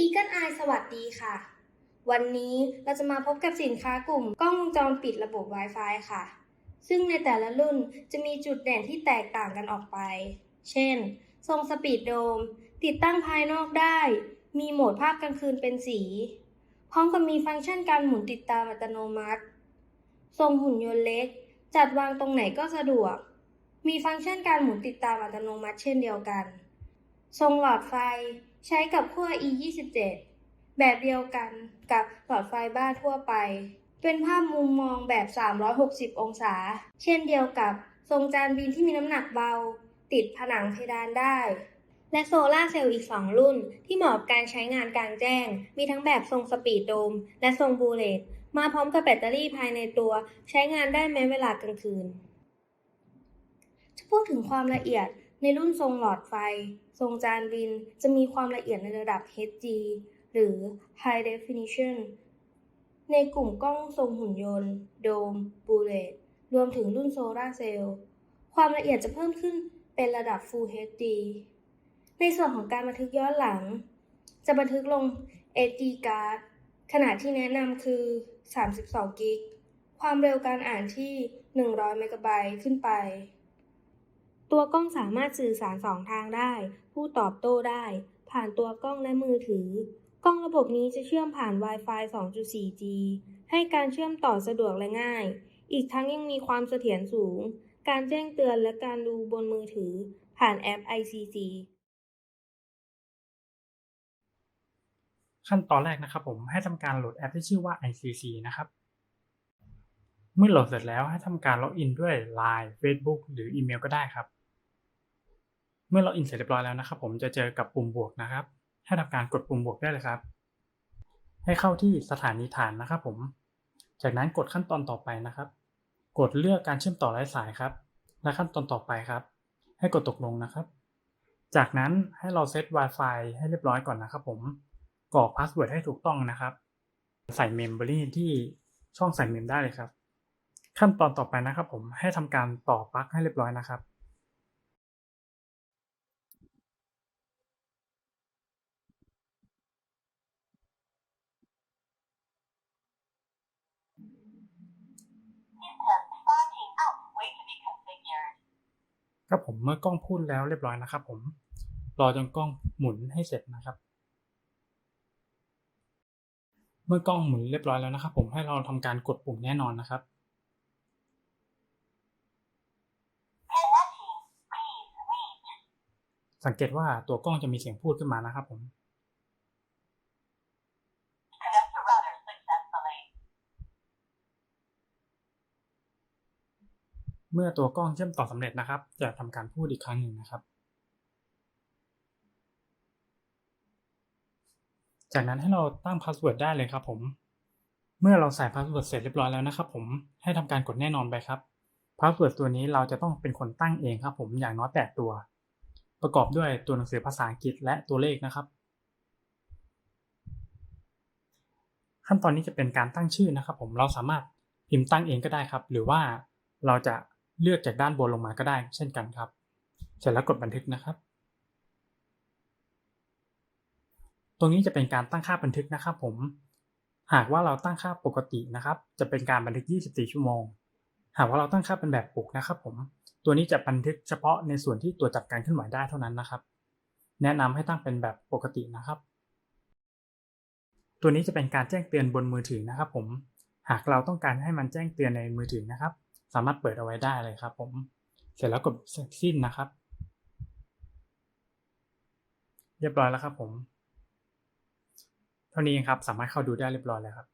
Eagle Eye สวัสดีค่ะ วันนี้เราจะมาพบกับสินค้ากลุ่มกล้องวงจรปิดระบบ Wi-Fi ค่ะ ซึ่งในแต่ละรุ่นจะมีจุดเด่นที่แตกต่างกันออกไป เช่น ทรงสปีดโดม ติดตั้งภายนอกได้ มีโหมดภาพกลางคืนเป็นสี พร้อมกับมีฟังก์ชันการหมุนติดตามอัตโนมัติ ทรงหุ่นยนต์เล็ก จัดวางตรงไหนก็สะดวก มีฟังก์ชันการหมุนติดตามอัตโนมัติเช่นเดียวกัน ทรงหลอดไฟ ใช้กับขั้ว E27 แบบเดียวกันกับหลอดไฟบ้านทั่วไป เป็นภาพมุมมองแบบ 360 องศา เช่นเดียวกับทรงจานบินที่มีน้ำหนักเบา ติดผนังเพดานได้ และโซลาเซลล์อีก 2 รุ่น ที่เหมาะกับการใช้งานกลางแจ้ง มีทั้งแบบทรงสปีดโดม และทรงบูเลตมาพร้อมกับแบตเตอรี่ภายในตัว ใช้งานได้แม้เวลากลางคืน จะพูดถึงความละเอียด ในรุ่นทรงหลอดไฟ ทรงจานบิน จะมีความละเอียดในระดับ HD หรือ High Definition ในกลุ่มกล้องทรงหุ่นยนต์ โดม บูเลต รวมถึงรุ่นโซลาร์เซลล์ ความละเอียดจะเพิ่มขึ้นเป็นระดับ Full HD ในส่วนของการบันทึกย้อนหลัง จะบันทึกลง SD card ขนาดที่แนะนำคือ 32 กิก ความเร็วการอ่านที่ 100 เมกะไบต์ขึ้นไป ตัวกล้องสามารถสื่อสารสองทางได้ ผู้ตอบโต้ได้ ผ่านตัวกล้องและมือถือ กล้องระบบนี้จะเชื่อมผ่าน Wi-Fi 2.4G ให้การเชื่อมต่อสะดวกและง่าย อีกทั้งยังมีความเสถียรสูง การแจ้งเตือนและการดูบนมือถือ ผ่านแอป ICC ขั้นตอนแรกนะครับผมให้ทำการโหลดแอปที่ชื่อว่า ICC นะครับ เมื่อโหลดเสร็จแล้วให้ทำการล็อกอินด้วย Line Facebook หรืออีเมลก็ได้ครับ เมื่อล็อกอินเสร็จเรียบร้อยแล้วนะครับ ผมจะเจอกับปุ่มบวกนะครับ ให้ทำการกดปุ่มบวกได้เลยครับ ให้เข้าที่สถานีฐานนะครับ ผม จากนั้นกดขั้นตอนต่อไปนะครับ กดเลือกการเชื่อมต่อไร้สายครับ และขั้นตอนต่อไปครับ ให้กดตกลงนะครับ จากนั้นให้เราเซต Wi-Fi ให้เรียบร้อยก่อนนะครับ ผมกรอกพาสเวิร์ดให้ถูกต้องนะครับ ใส่เมมโมรีที่ช่องใส่เมมได้เลยครับ ขั้นตอนต่อไปนะครับ ผมให้ทำการต่อปลั๊กให้เรียบร้อยนะครับ ครับผมเมื่อกล้องพูดแล้วเรียบร้อยนะครับ ผมรอจนกล้องหมุนให้เสร็จนะครับ เมื่อกล้องหมุนเรียบร้อยแล้วนะครับ ผมให้เราทำการกดปุ่มแน่นอนนะครับสังเกตว่าตัวกล้องจะมีเสียงพูดขึ้นมานะครับผม เมื่อตัวกล้องเชื่อมต่อสำเร็จนะครับ จะทำการพูดอีกครั้งหนึ่งนะครับ จากนั้นให้เราตั้งพาสเวิร์ดได้เลยครับผม เมื่อเราใส่พาสเวิร์ดเสร็จเรียบร้อยแล้วนะครับผม ให้ทำการกดแน่นอนไปครับ พาสเวิร์ดตัวนี้เราจะต้องเป็นคนตั้งเองครับผม อย่างน้อยแปดตัว ประกอบด้วยตัวหนังสือภาษาอังกฤษและตัวเลขนะครับ ขั้นตอนนี้จะเป็นการตั้งชื่อนะครับ ผม เราสามารถพิมพ์ตั้งเองก็ได้ครับ หรือว่าเราจะ เลือกจากด้านบนลงมาก็ได้ เช่นกันครับ เสร็จแล้วกดบันทึกนะครับ ตรงนี้จะเป็นการตั้งค่าบันทึกนะครับ ผม หากว่าเราตั้งค่าปกตินะครับ จะเป็นการบันทึก 24 ชั่วโมง หากว่าเราตั้งค่าเป็นแบบปลุกนะครับ ผม ตัวนี้จะบันทึกเฉพาะในส่วนที่ตัวจับการเคลื่อนไหวได้เท่านั้นนะครับ แนะนำให้ตั้งเป็นแบบปกตินะครับ ตัวนี้จะเป็นการแจ้งเตือนบนมือถือนะครับ ผม หากเราต้องการให้มันแจ้งเตือนในมือถือนะครับ สามารถเปิดเอาไว้ได้เลยครับผม เสร็จแล้วกดเสร็จสิ้นนะครับ เรียบร้อยแล้วครับผม เท่านี้เองครับ สามารถเข้าดูได้เรียบร้อยแล้วครับ